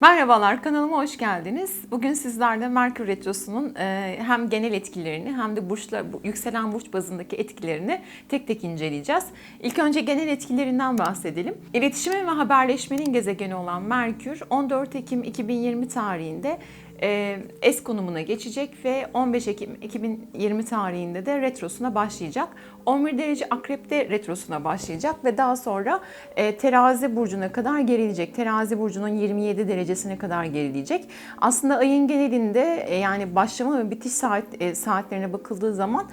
Merhabalar kanalıma hoş geldiniz. Bugün sizlerle Merkür Retrosu'nun e, hem genel etkilerini hem de burçlar, bu- yükselen burç bazındaki etkilerini tek tek inceleyeceğiz. İlk önce genel etkilerinden bahsedelim. İletişimin ve haberleşmenin gezegeni olan Merkür 14 Ekim 2020 tarihinde e, S konumuna geçecek ve 15 Ekim 2020 tarihinde de retrosuna başlayacak. 11 derece akrepte retrosuna başlayacak ve daha sonra e, terazi burcuna kadar gerileyecek. Terazi burcunun 27 derecesine kadar gerileyecek. Aslında ayın genelinde e, yani başlama ve bitiş saat saatlerine bakıldığı zaman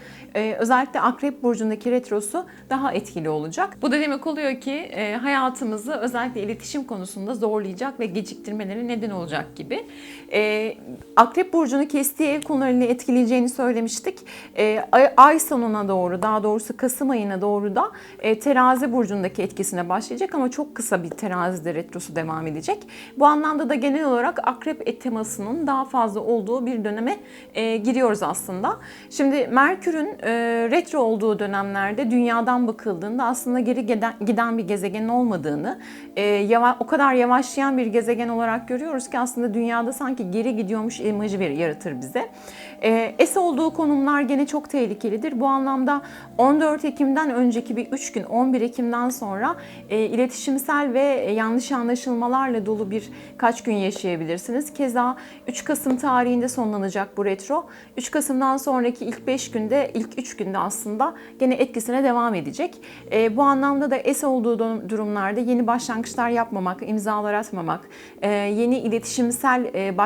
özellikle akrep burcundaki retrosu daha etkili olacak. Bu da demek oluyor ki hayatımızı özellikle iletişim konusunda zorlayacak ve geciktirmelere neden olacak gibi. Akrep burcunu kestiği ev konularıyla etkileyeceğini söylemiştik. E, ay, ay sonuna doğru daha doğrusu Kasım ayına doğru da e, terazi burcundaki etkisine başlayacak ama çok kısa bir terazide retrosu devam edecek. Bu anlamda da genel olarak akrep et temasının daha fazla olduğu bir döneme e, giriyoruz aslında. Şimdi Merkür'ün e, retro olduğu dönemlerde dünyadan bakıldığında aslında geri giden, giden bir gezegenin olmadığını, e, yava, o kadar yavaşlayan bir gezegen olarak görüyoruz ki aslında dünyada sanki geri gidiyormuş imajı verir, yaratır bize. E, es olduğu konumlar gene çok tehlikelidir. Bu anlamda 14 Ekim'den önceki bir 3 gün 11 Ekim'den sonra e, iletişimsel ve yanlış anlaşılmalarla dolu bir kaç gün yaşayabilirsiniz. Keza 3 Kasım tarihinde sonlanacak bu retro. 3 Kasım'dan sonraki ilk 5 günde, ilk 3 günde aslında gene etkisine devam edecek. E, bu anlamda da es olduğu durumlarda yeni başlangıçlar yapmamak, imzalar atmamak, e, yeni iletişimsel e,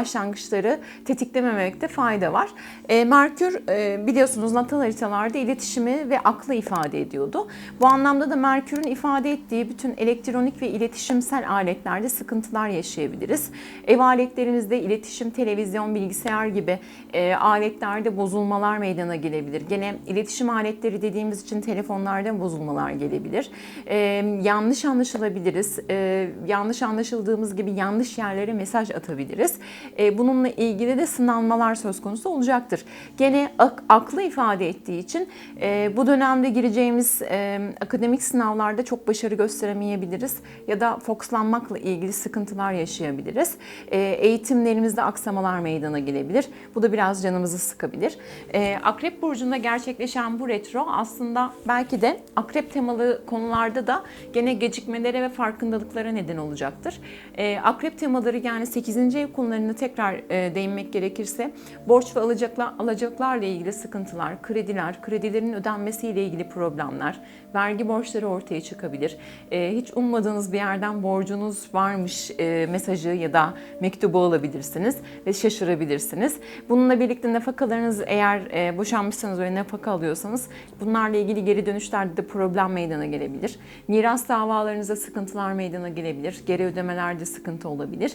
başlangıçları tetiklememekte fayda var. E, Merkür e, biliyorsunuz natal haritalarda iletişimi ve aklı ifade ediyordu. Bu anlamda da Merkür'ün ifade ettiği bütün elektronik ve iletişimsel aletlerde sıkıntılar yaşayabiliriz. Ev aletlerinizde iletişim, televizyon, bilgisayar gibi e, aletlerde bozulmalar meydana gelebilir. Gene iletişim aletleri dediğimiz için telefonlarda bozulmalar gelebilir. E, yanlış anlaşılabiliriz. E, yanlış anlaşıldığımız gibi yanlış yerlere mesaj atabiliriz. E, bununla ilgili de sınanmalar söz konusu olacaktır. Gene ak- aklı ifade ettiği için e, bu dönemde gireceğimiz e, akademik sınavlarda çok başarı gösteremeyebiliriz ya da fokuslanmakla ilgili sıkıntılar yaşayabiliriz. E, eğitimlerimizde aksamalar meydana gelebilir. Bu da biraz canımızı sıkabilir. E, Akrep burcunda gerçekleşen bu retro aslında belki de akrep temalı konularda da gene gecikmelere ve farkındalıklara neden olacaktır. E, akrep temaları yani 8. ev konularını tekrar e, değinmek gerekirse borç ve alacaklar, alacaklarla ilgili sıkıntılar, krediler, kredilerin ödenmesiyle ilgili problemler, vergi borçları ortaya çıkabilir. E, hiç ummadığınız bir yerden borcunuz varmış e, mesajı ya da mektubu alabilirsiniz ve şaşırabilirsiniz. Bununla birlikte nafakalarınız eğer e, boşanmışsanız ve nafaka alıyorsanız bunlarla ilgili geri dönüşlerde de problem meydana gelebilir. Miras davalarınızda sıkıntılar meydana gelebilir. Geri ödemelerde sıkıntı olabilir.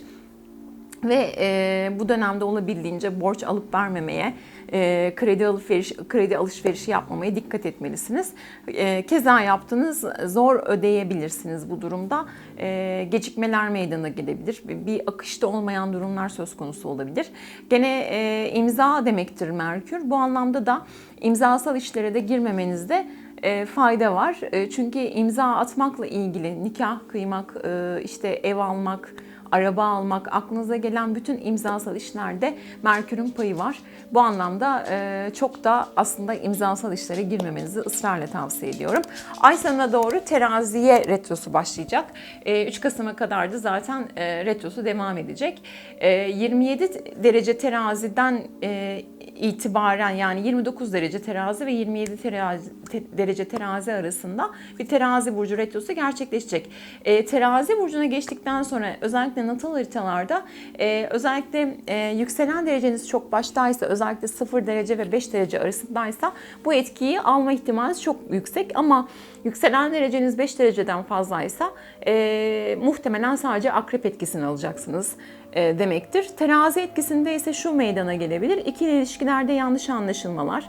Ve e, bu dönemde olabildiğince borç alıp vermemeye, e, kredi alışveriş kredi alışverişi yapmamaya dikkat etmelisiniz. E, keza yaptığınız zor ödeyebilirsiniz bu durumda. E, gecikmeler meydana gelebilir. Bir- Bir akışta olmayan durumlar söz konusu olabilir. Gene e, imza demektir Merkür. Bu anlamda da imzasal işlere de girmemenizde e, fayda var. E, çünkü imza atmakla ilgili nikah kıymak, e, işte ev almak, araba almak, aklınıza gelen bütün imzasal işlerde Merkür'ün payı var. Bu anlamda e, çok da aslında imzasal işlere girmemenizi ısrarla tavsiye ediyorum. Ay sonuna doğru teraziye retrosu başlayacak. E, 3 Kasım'a kadar da zaten e, retrosu devam edecek. E, 27 derece teraziden e, itibaren yani 29 derece terazi ve 27 terazi, te- derece terazi arasında bir terazi burcu retrosu gerçekleşecek. E, terazi burcuna geçtikten sonra özellikle natal haritalarda e, özellikle e, yükselen dereceniz çok baştaysa özellikle 0 derece ve 5 derece arasındaysa bu etkiyi alma ihtimaliniz çok yüksek ama yükselen dereceniz 5 dereceden fazlaysa e, muhtemelen sadece akrep etkisini alacaksınız demektir. Terazi etkisinde ise şu meydana gelebilir. İkili ilişkilerde yanlış anlaşılmalar,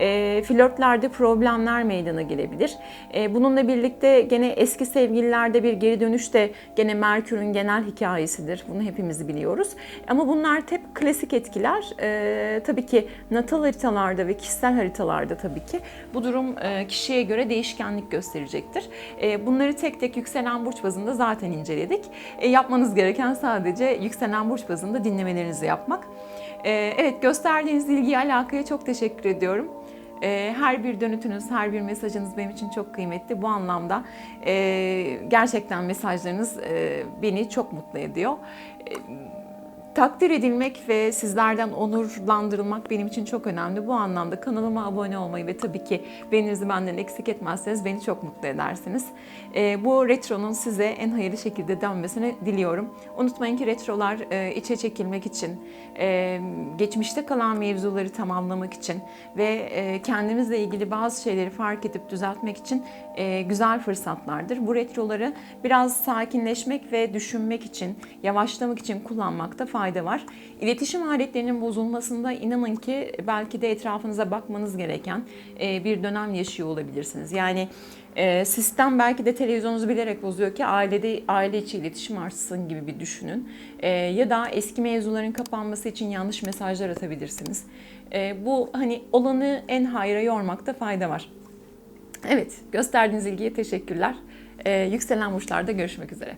e, flörtlerde problemler meydana gelebilir. E, bununla birlikte gene eski sevgililerde bir geri dönüş de gene Merkür'ün genel hikayesidir. Bunu hepimiz biliyoruz. Ama bunlar hep klasik etkiler. E, tabii ki natal haritalarda ve kişisel haritalarda tabii ki bu durum e, kişiye göre değişkenlik gösterecektir. E, bunları tek tek yükselen burç bazında zaten inceledik. E, yapmanız gereken sadece yükselen yükselen burç bazında dinlemelerinizi yapmak. Ee, evet gösterdiğiniz ilgiye alakaya çok teşekkür ediyorum. Ee, Her bir dönütünüz, her bir mesajınız benim için çok kıymetli. Bu anlamda e, gerçekten mesajlarınız e, beni çok mutlu ediyor. E, Takdir edilmek ve sizlerden onurlandırılmak benim için çok önemli. Bu anlamda kanalıma abone olmayı ve tabii ki beğeninizi benden eksik etmezseniz beni çok mutlu edersiniz. Ee, bu retronun size en hayırlı şekilde dönmesini diliyorum. Unutmayın ki retrolar e, içe çekilmek için, e, geçmişte kalan mevzuları tamamlamak için ve e, kendimizle ilgili bazı şeyleri fark edip düzeltmek için e, güzel fırsatlardır. Bu retroları biraz sakinleşmek ve düşünmek için, yavaşlamak için kullanmakta fayda var. İletişim aletlerinin bozulmasında inanın ki belki de etrafınıza bakmanız gereken e, bir dönem yaşıyor olabilirsiniz. Yani e, sistem belki de televizyonunuzu bilerek bozuyor ki ailede aile içi iletişim artsın gibi bir düşünün. E, ya da eski mevzuların kapanması için yanlış mesajlar atabilirsiniz. Bu hani olanı en hayra yormakta fayda var. Evet, gösterdiğiniz ilgiye teşekkürler. Ee, yükselen burçlarda görüşmek üzere.